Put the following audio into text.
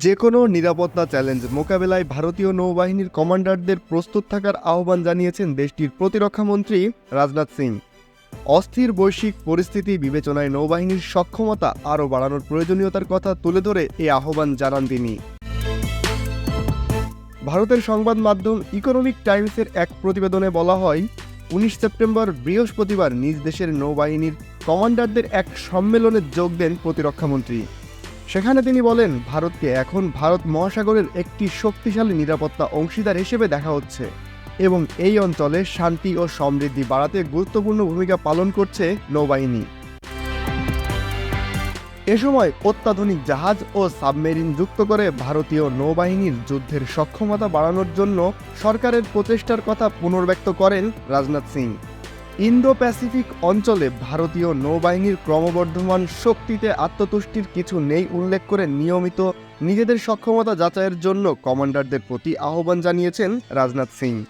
যে কোনো নিরাপত্তা চ্যালেঞ্জ মোকাবেলায় ভারতীয় নৌবাহিনীর কমান্ডারদের প্রস্তুত থাকার আহ্বান জানিয়েছেন দেশটির প্রতিরক্ষামন্ত্রী রাজনাথ সিং। অস্থির বৈশ্বিক পরিস্থিতি বিবেচনায় নৌবাহিনীর সক্ষমতা আরও বাড়ানোর প্রয়োজনীয়তার কথা তুলে ধরে এই আহ্বান জানান তিনি। ভারতের সংবাদ মাধ্যম ইকোনমিক টাইমসের এক প্রতিবেদনে বলা হয়, উনিশ সেপ্টেম্বর বৃহস্পতিবার নিজ দেশের নৌবাহিনীর কমান্ডারদের এক সম্মেলনে যোগ দেন প্রতিরক্ষামন্ত্রী সেখানে তিনি বলেন, ভারতকে এখন ভারত মহাসাগরের একটি শক্তিশালী নিরাপত্তা অংশীদার হিসেবে দেখা হচ্ছে এবং এই অঞ্চলে শান্তি ও সমৃদ্ধি বাড়াতে গুরুত্বপূর্ণ ভূমিকা পালন করছে নৌবাহিনী। এ সময় অত্যাধুনিক জাহাজ ও সাবমেরিন যুক্ত করে ভারতীয় নৌবাহিনীর যুদ্ধের সক্ষমতা বাড়ানোর জন্য সরকারের প্রচেষ্টার কথা পুনর্ব্যক্ত করেন রাজনাথ সিং। ইন্দো প্যাসিফিক অঞ্চলে ভারতীয় নৌবাহিনীর ক্রমবর্ধমান শক্তিতে আত্মতুষ্টির কিছু নেই উল্লেখ করে নিয়মিত নিজেদের সক্ষমতা যাচাইয়ের জন্য কমান্ডারদের প্রতি আহ্বান জানিয়েছেন রাজনাথ সিং।